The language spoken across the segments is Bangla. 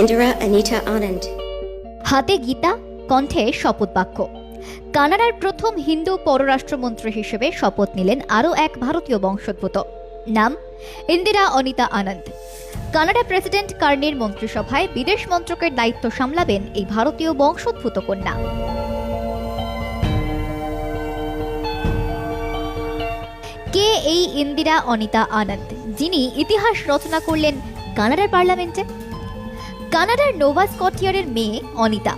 Indira Anita Anand. হাতে গীতা, কণ্ঠে শপথ বাক্য। কানাডার প্রথম হিন্দু পররাষ্ট্রমন্ত্রী হিসেবে শপথ নিলেন আরও এক ভারতীয় বংশোদ্ভূত। নাম, ইন্দিরা, অনিতা, আনন্দ। কানাডা প্রেসিডেন্ট কার্নির মন্ত্রিসভায় বিদেশ মন্ত্রকের দায়িত্ব সামলাবেন এই ভারতীয় বংশোদ্ভূত কন্যা। কে এই ইন্দিরা, অনিতা, আনন্দ? যিনি ইতিহাস রচনা করলেন কানাডার পার্লামেন্টে। কানাডার নোভা স্কটিয়ারের মেয়ে অনিতা,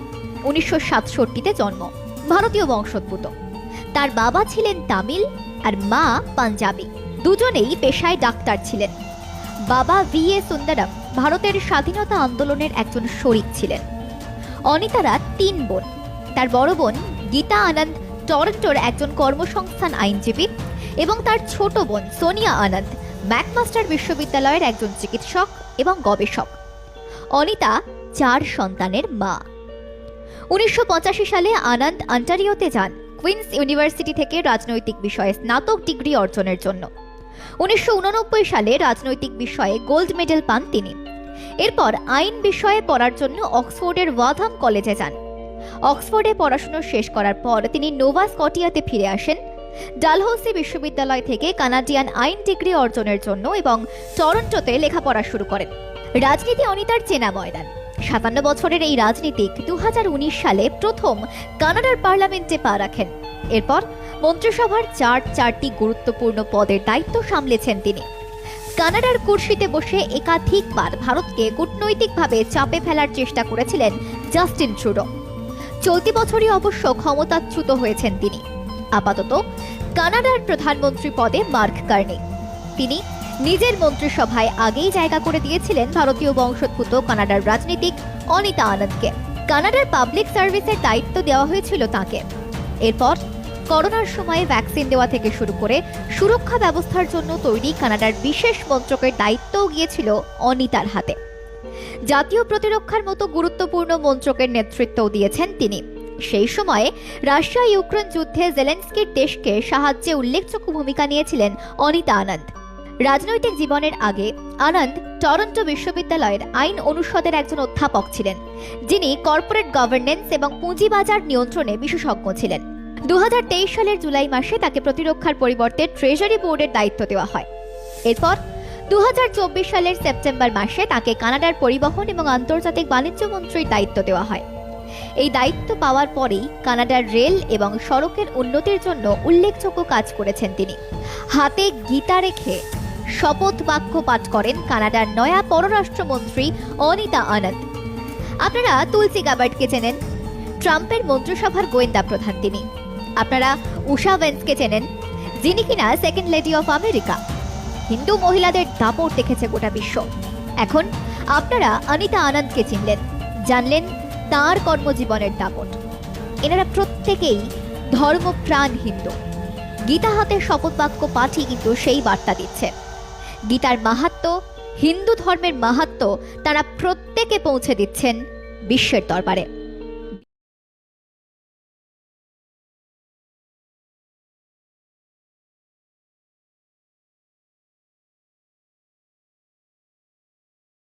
উনিশশো সাতষট্টিতে জন্ম, ভারতীয় বংশোদ্ভূত। তার বাবা ছিলেন তামিল আর মা পাঞ্জাবি। দুজনেই পেশায় ডাক্তার ছিলেন। বাবা ভি এ সুন্দরম ভারতের স্বাধীনতা আন্দোলনের একজন শরিক ছিলেন। অনিতারা তিন বোন। তার বড় বোন গীতা আনন্দ টরন্টোর একজন কর্মসংস্থান আইনজীবী এবং তার ছোট বোন সোনিয়া আনন্দ ম্যাকমাস্টার বিশ্ববিদ্যালয়ের একজন চিকিৎসক এবং গবেষক। অনিতা চার সন্তানের মা। উনিশশো পঁচাশি সালে আনন্দ আন্টারিওতে যান, কুইন্স ইউনিভার্সিটি থেকে রাজনৈতিক বিষয়ে স্নাতক ডিগ্রি অর্জনের জন্য। উনিশশো উননব্বই সালে রাজনৈতিক বিষয়ে গোল্ড মেডেল পান তিনি। এরপর আইন বিষয়ে পড়ার জন্য অক্সফোর্ডের ওয়াধাম কলেজে যান। অক্সফোর্ডে পড়াশুনো শেষ করার পর তিনি নোভা স্কটিয়াতে ফিরে আসেন। ডালহৌসি বিশ্ববিদ্যালয় থেকে কানাডিয়ান আইন ডিগ্রি অর্জনের জন্য এবং টরন্টোতে লেখাপড়া শুরু করেন। রাজনীতি অনিতার চেনা ময়দান। সাতান্ন বছরের এই রাজনীতিক দু হাজার উনিশ সালে প্রথম কানাডার পার্লামেন্টে পা রাখেন। এরপর মন্ত্রিসভার চার চারটি গুরুত্বপূর্ণ পদের দায়িত্ব সামলেছেন তিনি। কানাডার কুর্সিতে বসে একাধিকবার ভারতকে কূটনৈতিকভাবে চাপে ফেলার চেষ্টা করেছিলেন জাস্টিন ট্রুডো। চলতি বছরই অবশ্য ক্ষমতাচ্যুত হয়েছেন তিনি। আপাতত কানাডার প্রধানমন্ত্রী পদে মার্ক কার্নি। তিনি নিজের মন্ত্রিসভায় আগেই জায়গা করে দিয়েছিলেন ভারতীয় বংশোদ্ভূত কানাডার রাজনীতিক অনিতা আনন্দকে। কানাডার পাবলিক সার্ভিসের দায়িত্ব দেওয়া হয়েছিল তাকে। এরপর করোনার সময়ে ভ্যাকসিন দেওয়া থেকে শুরু করে সুরক্ষা ব্যবস্থার জন্য তৈরি কানাডার বিশেষ মন্ত্রকের দায়িত্বও গিয়েছিল অনিতার হাতে। জাতীয় প্রতিরক্ষার মতো গুরুত্বপূর্ণ মন্ত্রকের নেতৃত্বও দিয়েছেন তিনি। সেই সময়ে রাশিয়া ইউক্রেন যুদ্ধে জেলেন্সকির দেশকে সাহায্যে উল্লেখযোগ্য ভূমিকা নিয়েছিলেন অনিতা আনন্দ। রাজনৈতিক জীবনের আগে আনন্দ টরন্টো বিশ্ববিদ্যালয়ের আইন অনুষদের একজন অধ্যাপক ছিলেন, যিনি কর্পোরেট গভর্নেন্স এবং পুঁজিবাজার নিয়ন্ত্রণে বিশেষজ্ঞ ছিলেন। দু হাজার তেইশ সালের জুলাই মাসে তাকে প্রতিরক্ষার পরিবর্তে ট্রেজারি বোর্ডের দায়িত্ব দেওয়া হয়। এরপর দু হাজার চব্বিশ সালের সেপ্টেম্বর মাসে তাকে কানাডার পরিবহন এবং আন্তর্জাতিক বাণিজ্য মন্ত্রীর দায়িত্ব দেওয়া হয়। এই দায়িত্ব পাওয়ার পরেই কানাডার রেল এবং সড়কের উন্নতির জন্য উল্লেখযোগ্য কাজ করেছেন তিনি। হাতে গীতা রেখে শপথ বাক্য পাঠ করেন কানাডার নয়া পররাষ্ট্রমন্ত্রী অনিতা আনন্দ। আপনারা তুলসি গাবার্ডকে চেনেন। ট্রাম্পের মন্ত্রিসভার গোয়েন্দা প্রধান তিনি। আপনারা উষা ভেন্সকে চেনেন, যিনি কিনা second lady of America. Hindu মহিলাদের দাপট দেখেছে গোটা বিশ্ব। এখন আপনারা অনিতা আনন্দকে চিনলেন, জানলেন তার কর্মজীবনের দাপট। এনারা প্রত্যেকেই ধর্মপ্রাণ হিন্দু। গীতা হাতে শপথ বাক্য পাঠই কিন্তু সেই বার্তা দিচ্ছে। গীতার মাহাত্ম হিন্দু ধর্মের মাহাত্ম তারা প্রত্যেকে পৌঁছে দিচ্ছেন বিশ্বের দরবারে।